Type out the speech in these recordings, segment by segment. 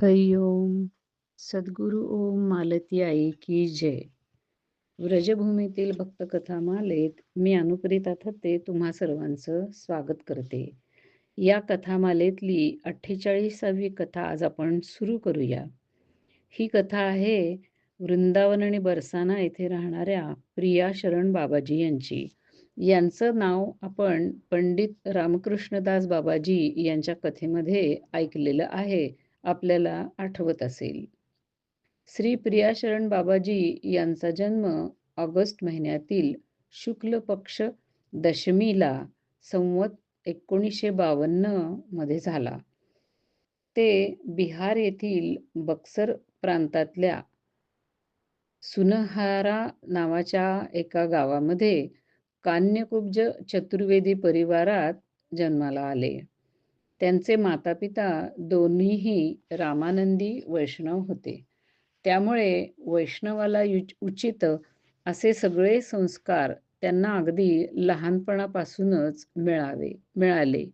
हरिओम सद्गुरु ओम मालती आई की जय. व्रजभूमीतील भक्तकथा मालेत मी अनुप्रिता थत्ते तुम्हा सर्वांचं स्वागत करते. या कथामालेतली अठ्ठेचाळीसावी कथा आज आपण सुरू करूया. ही कथा आहे वृंदावन आणि बरसाना येथे राहणाऱ्या प्रिया शरण बाबाजी यांची. यांचं नाव आपण पंडित रामकृष्णदास बाबाजी यांच्या कथेमध्ये ऐकलेलं आहे. आपल्याला आठवत असेल. श्री प्रियाशरण बाबाजी यांचा जन्म ऑगस्ट महिन्यातील शुक्ल पक्ष दशमीला संवत एकोणीसशे बावन्नमध्ये झाला. ते बिहार येथील बक्सर प्रांतातल्या सुनहारा नावाच्या एका गावामध्ये कान्यकुब्ज चतुर्वेदी परिवारात जन्माला आले. त्यांचे मातापिता दोन्हीही रामानंदी वैष्णव होते. त्यामुळे वैष्णवाला उचित असे सगळे संस्कार त्यांना अगदी लहानपणापासूनच मिळावे मिळाले.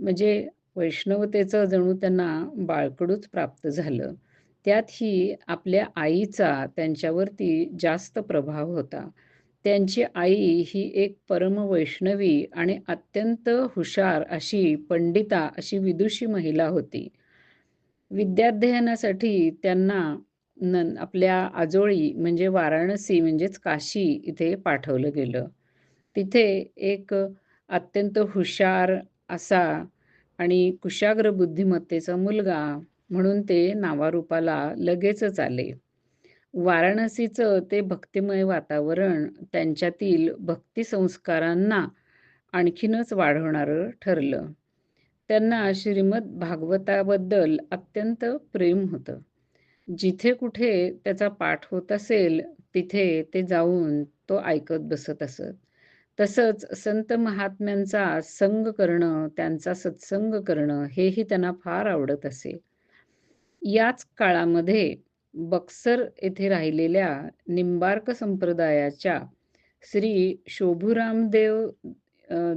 म्हणजे वैष्णवतेचं जणू त्यांना बाळकडूच प्राप्त झालं. त्यातही आपल्या आईचा त्यांच्यावरती जास्त प्रभाव होता. त्यांची आई ही एक परमवैष्णवी आणि अत्यंत हुशार अशी पंडिता अशी विदुषी महिला होती. विद्याध्ययनासाठी त्यांना न आपल्या आजोळी म्हणजे वाराणसी म्हणजेच काशी इथे पाठवलं गेलं. तिथे एक अत्यंत हुशार असा आणि कुशाग्र बुद्धिमत्तेचा मुलगा म्हणून ते नावारूपाला लगेचच आले. वाराणसीचं ते भक्तिमय वातावरण त्यांच्यातील भक्ती संस्कारांना आणखीनच वाढवणारं ठरलं. त्यांना श्रीमद भागवताबद्दल अत्यंत प्रेम होतं. जिथे कुठे त्याचा पाठ होत असेल तिथे ते जाऊन तो ऐकत बसत असत. तसंच संत महात्म्यांचा संग करणं त्यांचा सत्संग करणं हेही त्यांना फार आवडत असे. याच काळामध्ये बक्सर येथे राहिलेल्या निंबार्क संप्रदायाच्या श्री शोभुरामदेव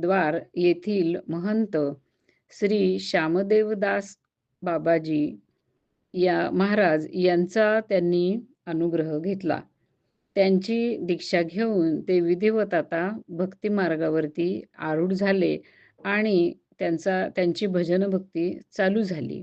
द्वार येथील महंत श्री श्यामदेवदास बाबाजी या महाराज यांचा त्यांनी अनुग्रह घेतला. त्यांची दीक्षा घेऊन ते विधिवत आता भक्ती मार्गावरती आरूढ झाले आणि त्यांचा त्यांची भजन भक्ती चालू झाली.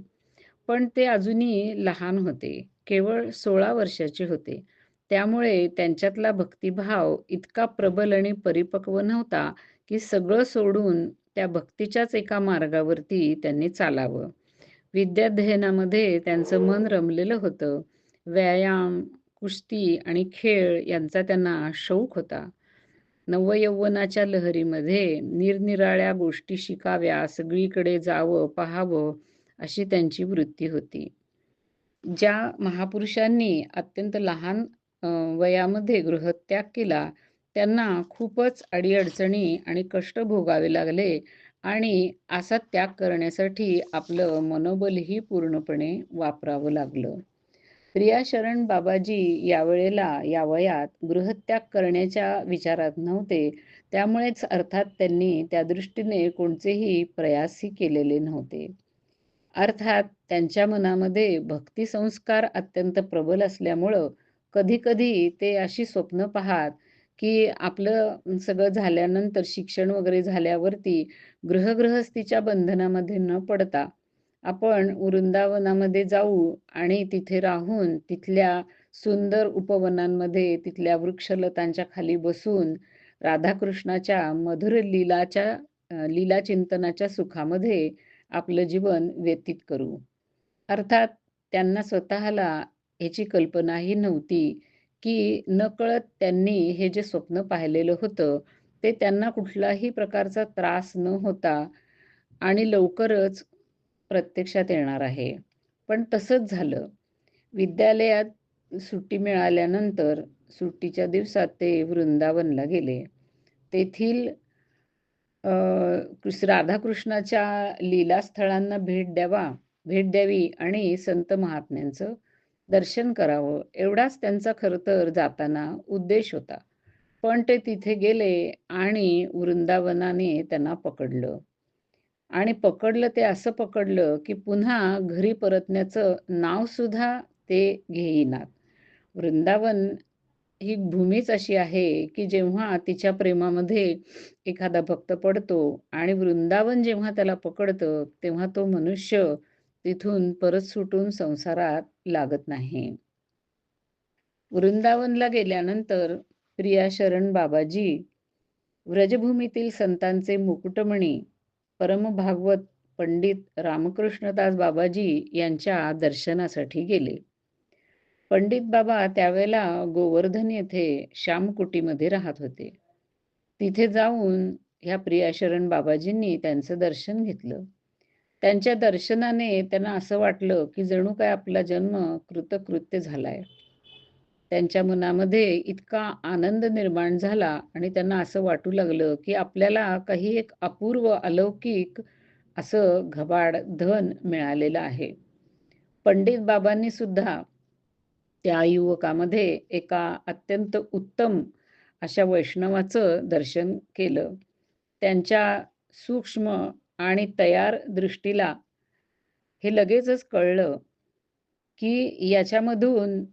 पण ते अजूनही लहान होते. केवळ सोळा वर्षाचे होते. त्यामुळे त्यांच्यातला भक्तिभाव इतका प्रबल आणि परिपक्व नव्हता की सगळं सोडून त्या भक्तीच्याच एका मार्गावरती त्यांनी चालावं. विद्याध्ययनामध्ये त्यांचं मन रमलेलं होतं. व्यायाम कुस्ती आणि खेळ यांचा त्यांना शौक होता. नवयौवनाच्या लहरीमध्ये निरनिराळ्या गोष्टी शिकाव्या सगळीकडे जावं पाहावं अशी त्यांची वृत्ती होती. ज्या महापुरुषांनी अत्यंत लहान वयामध्ये गृहत्याग केला त्यांना खूपच अडीअडचणी आणि कष्ट भोगावे लागले आणि असा त्याग करण्यासाठी आपलं मनोबलही पूर्णपणे वापरावं लागलं. प्रिया शरण बाबाजी यावेळेला या वयात गृहत्याग करण्याच्या विचारात नव्हते त्यामुळेच अर्थात त्यांनी त्या दृष्टीने कोणतेही प्रयासही केलेले नव्हते. अर्थात त्यांच्या मनामध्ये भक्ती संस्कार अत्यंत प्रबल असल्यामुळं कधी कधी ते अशी स्वप्न पाहात की आपलं सगळं झाल्यानंतर शिक्षण वगैरे झाल्यावरती गृहगृहस्थीच्या बंधनामध्ये न पडता आपण वृंदावनामध्ये जाऊ आणि तिथे राहून तिथल्या सुंदर उपवनांमध्ये तिथल्या वृक्षलतांच्या खाली बसून राधाकृष्णाच्या मधुर लीलाच्या लीला चिंतनाच्या सुखामध्ये आपलं जीवन व्यतीत करू. अर्थात त्यांना स्वतःला ह्याची कल्पनाही नव्हती की नकळत त्यांनी हे जे स्वप्न पाहिलेलं होतं ते त्यांना कुठलाही प्रकारचा त्रास न होता आणि लवकरच प्रत्यक्षात येणार आहे. पण तसंच झालं. विद्यालयात सुट्टी मिळाल्यानंतर सुट्टीच्या दिवसात ते वृंदावनला गेले. तेथील राधाकृष्णाच्या लीलास्थळांना भेट द्यावा भेट द्यावी आणि संत महात्म्यांचं दर्शन करावं एवढाच त्यांचा खरं तर जाताना उद्देश होता पण ते तिथे गेले आणि वृंदावनाने त्यांना पकडलं आणि पकडलं ते असं पकडलं, की पुन्हा घरी परतण्याचं नाव सुद्धा ते घेईनात. वृंदावन ही भूमीच अशी आहे, की जेव्हा तिच्या प्रेमामध्ये एखादा भक्त पडतो आणि वृंदावन जेव्हा त्याला पकडतं, तेव्हा तो मनुष्य तिथून परत सुटून संसारात लागत नाही. वृंदावनला गेल्यानंतर प्रिया शरण बाबाजी व्रजभूमीतील संतांचे मुकुटमणी परमभागवत पंडित रामकृष्णदास बाबाजी यांच्या दर्शनासाठी गेले. पंडित बाबा त्यावेळेला गोवर्धन येथे श्यामकुटीमध्ये राहत होते. तिथे जाऊन ह्या प्रियाशरण बाबाजींनी त्यांचं दर्शन घेतलं. त्यांच्या दर्शनाने त्यांना असं वाटलं, की जणू काय आपला जन्म कृतकृत्य झालाय. त्यांच्या मनामध्ये इतका आनंद निर्माण झाला आणि त्यांना असं वाटू लागलं, की आपल्याला काही एक अपूर्व अलौकिक असं घबाड धन मिळालेलं आहे. पंडित बाबांनी सुद्धा त्या युवकामध्ये एका अत्यंत उत्तम अशा वैष्णवाचं दर्शन केलं. त्यांच्या सूक्ष्म आणि तयार दृष्टीला हे लगेचच कळलं, की याच्यामधून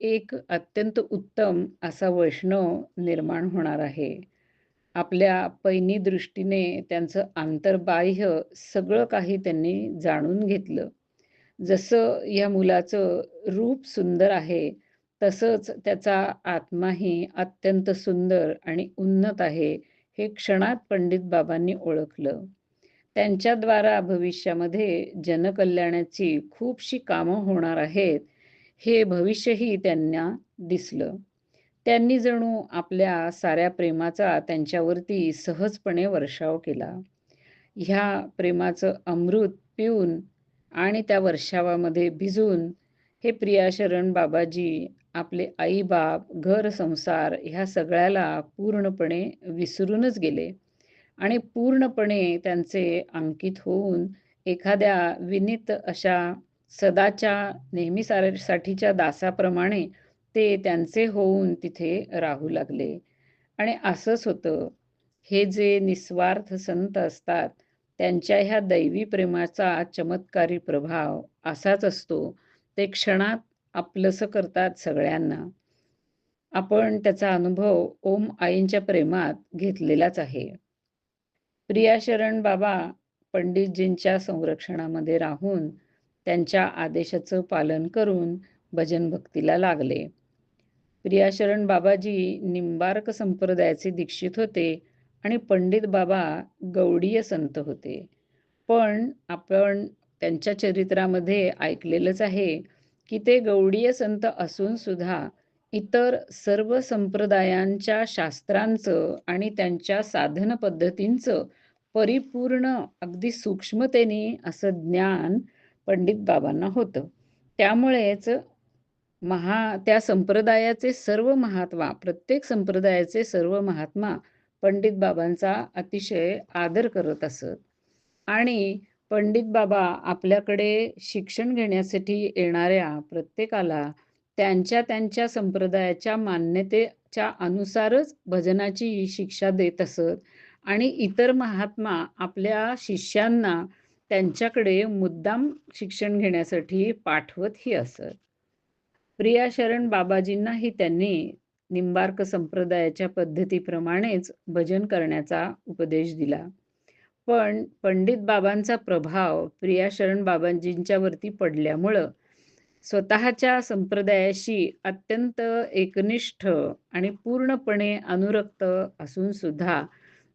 एक अत्यंत उत्तम असा वैष्णव निर्माण होणार आहे. आपल्या पैनी दृष्टीने त्यांचं आंतरबाह्य सगळं काही त्यांनी जाणून घेतलं. जसं या मुलाचं रूप सुंदर आहे, तसंच त्याचा आत्माही अत्यंत सुंदर आणि उन्नत आहे, हे क्षणात पंडित बाबांनी ओळखलं. त्यांच्याद्वारा भविष्यामध्ये जनकल्याणाची खूपशी कामं होणार आहेत, हे भविष्यही त्यांना दिसलं. त्यांनी जणू आपल्या साऱ्या प्रेमाचा त्यांच्यावरती सहजपणे वर्षाव केला. ह्या प्रेमाचं अमृत पिऊन आणि त्या वर्षावामध्ये भिजून हे प्रियाशरण बाबाजी आपले आई-बाप, घर-संसार ह्या सगळ्याला पूर्णपणे विसरूनच गेले आणि पूर्णपणे त्यांचे अंकित होऊन एखाद्या विनीत अशा सदाच्या नेहमीसाठीच्या दासाप्रमाणे ते त्यांचे होऊन तिथे राहू लागले. आणि असंच होतं. हे जे निस्वार्थ संत असतात, त्यांच्या ह्या दैवी प्रेमाचा चमत्कारी प्रभाव असाच असतो. ते क्षणात आपलंसं करतात सगळ्यांना. आपण त्याचा अनुभव ओम आईंच्या प्रेमात घेतलेलाच आहे. प्रियाशरण बाबा पंडितजींच्या संरक्षणामध्ये राहून त्यांच्या आदेशाचं पालन करून भजन भक्तीला लागले. प्रियाशरण बाबाजी निंबार्क संप्रदायाचे दीक्षित होते आणि पंडित बाबा गौडीय संत होते. पण आपण त्यांच्या चरित्रामध्ये ऐकलेलंच आहे, की ते गौडीय संत असून सुद्धा इतर सर्व संप्रदायांच्या शास्त्रांचं आणि त्यांच्या साधन पद्धतींचं परिपूर्ण अगदी सूक्ष्मतेने असं ज्ञान पंडित बाबांना होतं. त्यामुळेच महा त्या संप्रदायाचे सर्व महात्मा, प्रत्येक संप्रदायाचे सर्व महात्मा पंडित बाबांचा अतिशय आदर करत असत. आणि पंडित बाबा आपल्याकडे शिक्षण घेण्यासाठी येणाऱ्या प्रत्येकाला त्यांच्या त्यांच्या संप्रदायाच्या मान्यतेच्या अनुसारच भजनाची शिक्षा देत असत आणि इतर महात्मा आपल्या शिष्यांना त्यांच्याकडे मुद्दाम शिक्षण घेण्यासाठी पाठवतही असत. प्रिया शरण बाबाजींनाही त्यांनी निंबार्क संप्रदायाच्या पद्धतीप्रमाणेच भजन करण्याचा उपदेश दिला. पण पंडित बाबांचा प्रभाव प्रिया शरण बाबाजींच्यावरती पडल्यामुळं स्वतःच्या संप्रदायाशी अत्यंत एकनिष्ठ आणि पूर्णपणे अनुरक्त असून सुद्धा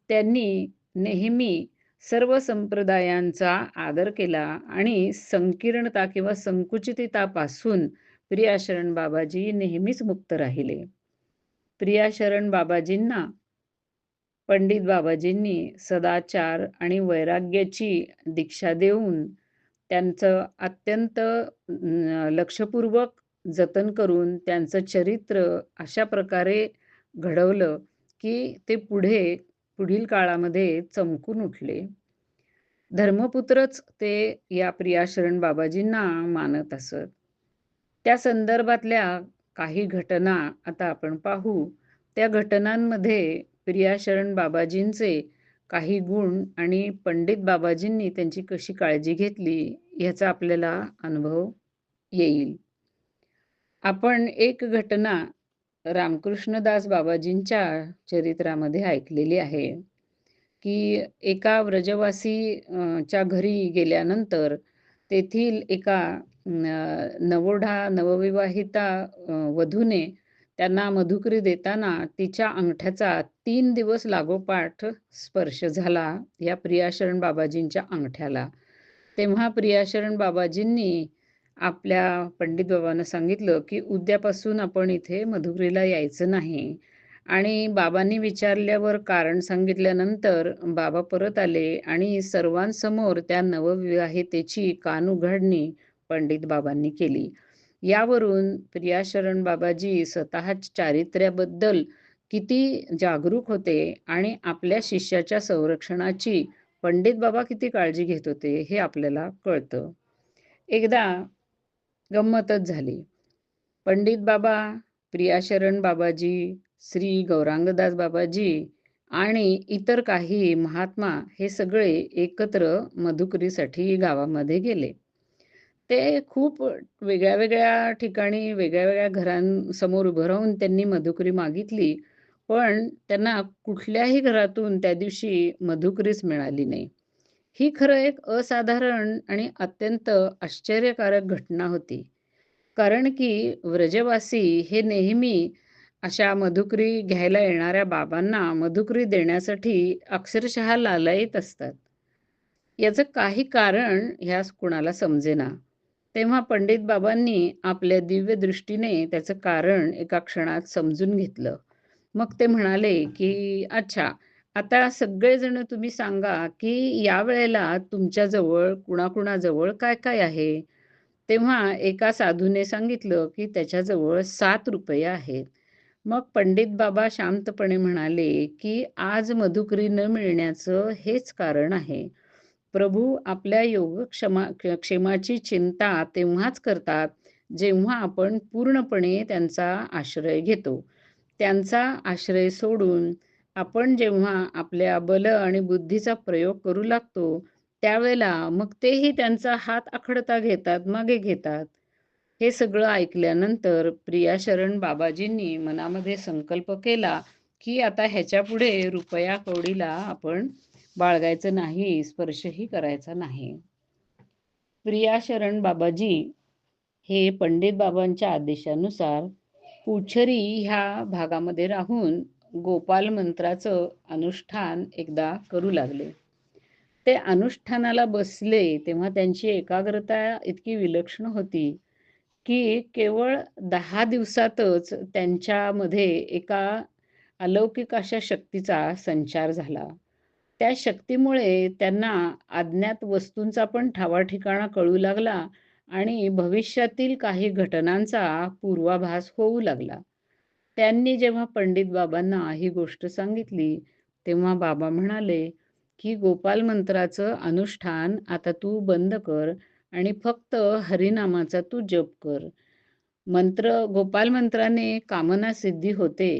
त्यांनी नेहमी सर्व संप्रदायांचा आदर केला आणि संकीर्णता किंवा संकुचिततापासून प्रियाशरण बाबाजी नेहमीच मुक्त राहिले. प्रियाशरण बाबाजींना पंडित बाबाजींनी सदाचार आणि वैराग्याची दीक्षा देऊन त्यांचं अत्यंत लक्षपूर्वक जतन करून त्यांचं चरित्र अशा प्रकारे घडवलं, की ते पुढे पुढील काळामध्ये चमकून उठले. धर्मपुत्रच ते या प्रियाशरण बाबाजींना मानत असत. त्या संदर्भातल्या काही घटना आता आपण पाहू. त्या घटनांमध्ये प्रियाशरण बाबाजींचे काही गुण आणि पंडित बाबाजींनी त्यांची कशी काळजी घेतली ह्याचा आपल्याला अनुभव येईल. आपण एक घटना रामकृष्णदास बाबाजींच्या चरित्रामध्ये ऐकलेली आहे की एका व्रजवासी च्या घरी गेल्यानंतर तेथील एका नवोढा नवविवाहिता वधूने त्यांना मधुकरी देताना तिच्या अंगठ्याचा तीन दिवस लागोपाठ स्पर्श झाला या प्रियाशरण बाबाजींच्या अंगठ्याला. तेव्हा प्रियाशरण बाबाजींनी आपल्या पंडित बाबांना सांगितलं की उद्यापासून आपण इथे मधुबरीला यायचं नाही. आणि बाबांनी विचारल्यावर कारण सांगितल्यानंतर बाबा परत आले आणि सर्वांसमोर त्या नवविवाहितेची कान उघडणी पंडित बाबांनी केली. यावरून प्रियाशरण बाबाजी स्वतः चारित्र्याबद्दल किती जागरूक होते आणि आपल्या शिष्याच्या संरक्षणाची पंडित बाबा किती काळजी घेत होते हे आपल्याला कळतं. एकदा गंमतच झाली. पंडित बाबा प्रियाशरण बाबाजी श्री गौरांगदास बाबाजी आणि इतर काही महात्मा हे सगळे एकत्र मधुकरीसाठी गावामध्ये गेले. ते खूप वेगळ्या वेगळ्या ठिकाणी वेगळ्या वेगळ्या घरांसमोर उभं राहून त्यांनी मधुकरी मागितली. पण त्यांना कुठल्याही घरातून त्या दिवशी मधुकरीच मिळाली नाही. ही खरं एक असाधारण आणि अत्यंत आश्चर्यकारक घटना होती. कारण की व्रजवासी हे नेहमी अशा मधुकरी घ्यायला येणाऱ्या बाबांना मधुकरी देण्यासाठी अक्षरशः लालायित असतात. याचं काही कारण ह्यास कुणाला समजेना. तेव्हा पंडित बाबांनी आपल्या दिव्य दृष्टीने त्याचं कारण एका क्षणात समजून घेतलं. मग ते म्हणाले की अच्छा आता सगळेजण तुम्ही सांगा की या वेळेला तुमच्याजवळ कुणाकुणाजवळ काय काय आहे? तेव्हा एका साधूने सांगितलं की त्याच्याजवळ सात रुपये आहेत. मग पंडित बाबा शांतपणे म्हणाले की आज मधुकरी न मिळण्याचं हेच कारण आहे. प्रभू आपल्या योगक्षमा क्षेमाची चिंता तेव्हाच करतात जेव्हा आपण पूर्णपणे त्यांचा आश्रय घेतो. त्यांचा आश्रय सोडून आपण जेव्हा आपल्या बल आणि बुद्धीचा प्रयोग करू लागतो त्यावेळेला मग तेही त्यांचा हात आखडता घेतात मागे घेतात. हे सगळं ऐकल्यानंतर प्रिया शरण बाबाजींनी मनामध्ये संकल्प केला की आता ह्याच्या पुढे रुपया कवडीला आपण बाळगायचं नाही स्पर्शही करायचा नाही. प्रिया शरण बाबाजी हे पंडित बाबांच्या आदेशानुसार पुछरी ह्या भागामध्ये राहून गोपाल मंत्राचं अनुष्ठान एकदा करू लागले. ते अनुष्ठानाला बसले तेव्हा त्यांची एकाग्रता इतकी विलक्षण होती की केवळ दहा दिवसातच त्यांच्यामध्ये एका अलौकिक अशा शक्तीचा संचार झाला. त्या शक्तीमुळे त्यांना अज्ञात वस्तूंचा पण ठावा ठिकाणा कळू लागला आणि भविष्यातील काही घटनांचा पूर्वाभास होऊ लागला. त्यांनी जेव्हा पंडित बाबांना ही गोष्ट सांगितली तेव्हा बाबा म्हणाले की गोपाल मंत्राचं अनुष्ठान आता तू बंद कर आणि फक्त हरिनामाचा तू जप कर. मंत्र गोपाल मंत्राने कामना सिद्धी होते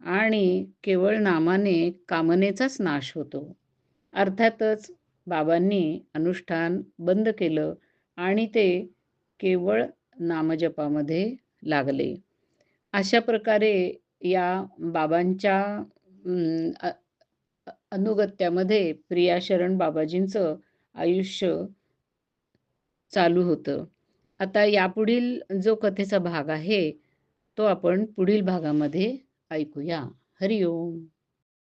आणि केवळ नामाने कामनेचाच नाश होतो. अर्थातच बाबांनी अनुष्ठान बंद केलं आणि ते केवळ नामजपामध्ये लागले. अशा प्रकारे या बाबांच्या अनुगत्यामध्ये प्रिया शरण बाबाजींचं आयुष्य चालू होतं. आता यापुढील जो कथेचा भाग आहे तो आपण पुढील भागामध्ये ऐकूया. हरिओम.